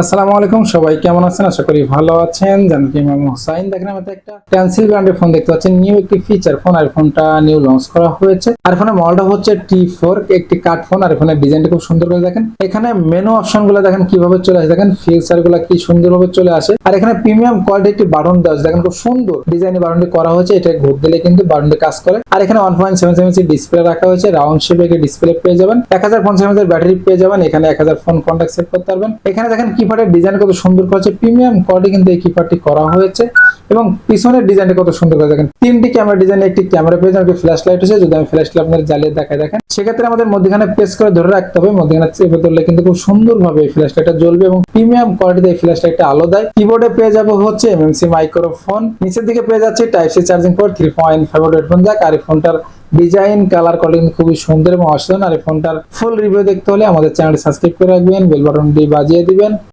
আসসালামু আলাইকুম, সবাই কেমন আছেন? আশা করি ভালো আছেন। জানকি ইমাম হোসাইন দেখেন, আমাদের একটা পেন্সিল ব্র্যান্ডের ফোন দেখতে পাচ্ছেন। নিউ একটি ফিচার ফোন আর ফোনটা নিউ লঞ্চ করা হয়েছে। আর ফোনের মডেলটা হচ্ছে টি ফোর একটি কাট ফোন আর ফোনের ডিজাইনটা খুব সুন্দর করে দেখেন। এখানে মেনু অপশনগুলো দেখেন, কীভাবে চলে আসে। দেখেন ফিচারগুলো কি সুন্দরভাবে চলে আসে। আর এখানে প্রিমিয়াম কোয়ালিটি একটি বাটন দেওয়া আছে। দেখেন, খুব সুন্দর ডিজাইনে বাটনটি করা হয়েছে। এটা ঘুর দিলে কিন্তু বাটনটি কাজ করে। আর এখানে one point seven seven display রাখা হয়েছে। রাউন্ড শেপে একটি ডিসপ্লে পেয়ে যাবেন। এক হাজার পঞ্চাশ ব্যাটারি পেয়ে যাবেন। এখানে এক হাজার ফোন কন্ট্যাক্ট সেট করতে পারবেন। এখানে দেখেন কিপ্যাডের ডিজাইন কত সুন্দর করেছে, প্রিমিয়াম কোয়ালিটি কিন্তু এই কিপ্যাডটি করা হয়েছে। এবং পিছনের ডিজাইনটা কত সুন্দর করে দেখেন। তিনটি ক্যামেরা ডিজাইনে একটি ক্যামেরা পেয়ে যাবেন ফ্ল্যাশ লাইট আছে যদি আমি ফ্ল্যাশ লাইট আপনাদের জ্বালিয়ে দেখায় দেখেন। সেক্ষেত্রে আমাদের মধ্যখানে প্রেস করে ধরে রাখতে হবে, মধ্যখানে চেপে ধরলে কিন্তু খুব সুন্দরভাবে এই ফ্ল্যাশ লাইটটা জ্বলবে এবং প্রিমিয়াম কোয়ালিটিতে এই ফ্ল্যাশ লাইটটা আলো দেয়। কিবোর্ডে পেয়ে যাব হচ্ছে এমএমসি মাইক্রোফোন নিচের দিকে পেয়ে যাচ্ছে type C charging port three point five headphone jack আর এই ফোনটার ডিজাইন কালার কোয়ালিটি খুবই সুন্দর এবং অসাধারণ। আর এই ফোনটার ফুল রিভিউ দেখতে হলে আমাদের চ্যানেলটি সাবস্ক্রাইব করে রাখবেন বেল বাটনটি বাজিয়ে দিবেন।